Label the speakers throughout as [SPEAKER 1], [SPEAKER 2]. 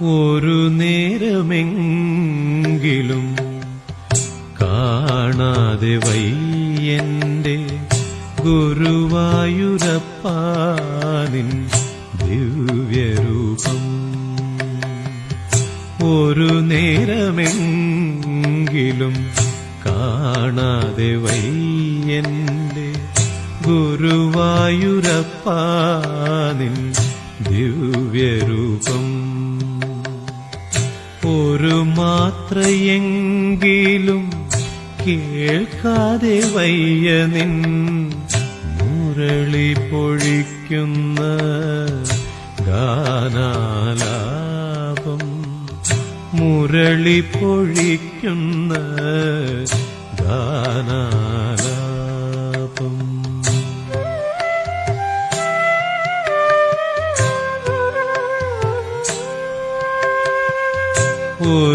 [SPEAKER 1] ഒരു നേരമെങ്കിലും കാണാതെ വയ്യന്റെ ഗുരുവായൂരപ്പാനിൻ ദിവ്യരൂപം. ഒരു നേരമെങ്കിലും കാണാതെ വയ്യന്റെ ഗുരുവായൂരപ്പാനിൻ ദിവ്യരൂപം. ഒരു മാത്രയെങ്കിലും കേൾക്കാതെ വയ്യ നിൻ മുരളി പൊഴിക്കുന്ന ഗാനാലാപം. മുരളി പൊഴിക്കുന്ന ഗാനാലാപം.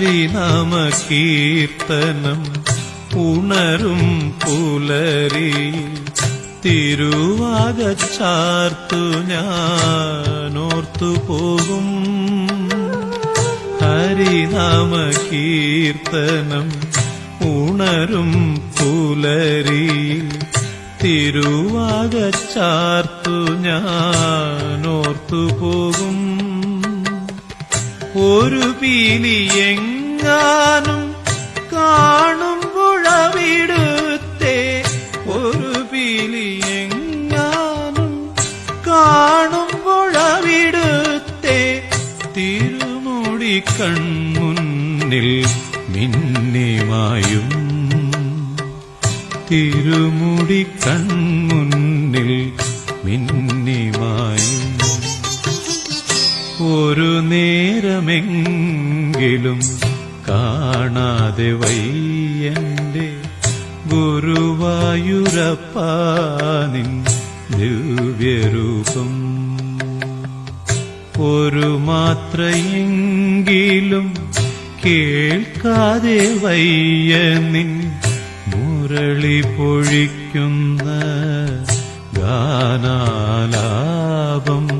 [SPEAKER 1] ഹരിനാമ കീർത്തനം ഉണരും പുലരി തിരുവാകച്ചാർത്തു ഞാനോർത്തു പോകും. ഹരിനാമ കീർത്തനം ഉണരും പുലരി തിരുവാകച്ചാർത്തു ഞാനോർത്തു പോകും. ഒരു പീലി എങ്ങാനും കാണുമ്പോഴവിടുത്തെ ഒരു പീലി എങ്ങാനും കാണുമ്പോഴവിടുത്തെ തിരുമുടി കൺമുന്നിൽ മിന്നിമായും. തിരുമുടി കൺമുന്നിൽ മിന്നിമായും. ഒരു നേരമെങ്കിലും കാണാതെ വയ്യന്റെ ഗുരുവായൂരപ്പാനിൻ ദിവ്യരൂപം. ഒരു മാത്രയെങ്കിലും കേൾക്കാതെ വയ്യ നിൻ മുരളി പൊഴിക്കുന്ന ഗാനാലാപം.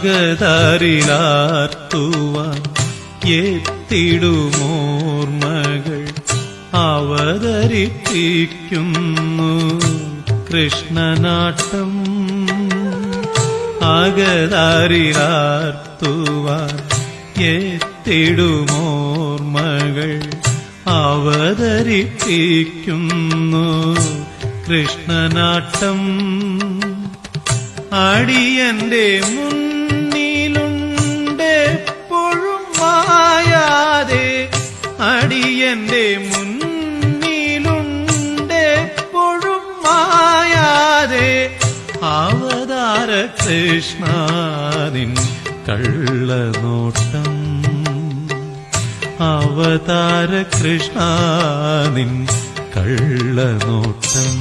[SPEAKER 1] അകതാരിലാർത്തുവാൻ എത്തിടുമോർമകൾ അവതരിപ്പിക്കുന്നു. കൃഷ്ണനാട്ടം അകതാരിലാർത്തുവാൻ എത്തിടുമോർമകൾ അവതരിപ്പിക്കുന്നു. കൃഷ്ണനാട്ടം അടിയന്റെ മുന്നിലുണ്ടെപ്പോഴും അടിയന്റെ മുന്നിലുണ്ടെപ്പോഴും മായാതെ അവതാര കൃഷ്ണാനിൻ കള്ളനോട്ടം. അവതാര കൃഷ്ണ നിൻ കള്ളനോട്ടം.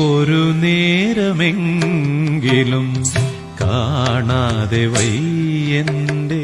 [SPEAKER 1] ഒരു നേരമെങ്കിലും കാണാതെ വയ്യന്റെ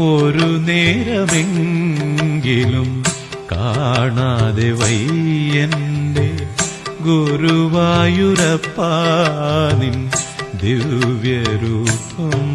[SPEAKER 1] ഒരു നേരമെങ്കിലും കാണാതെ വയ്യന്റെ ഗുരുവായൂരപ്പാനിൻ ദിവ്യരൂപം.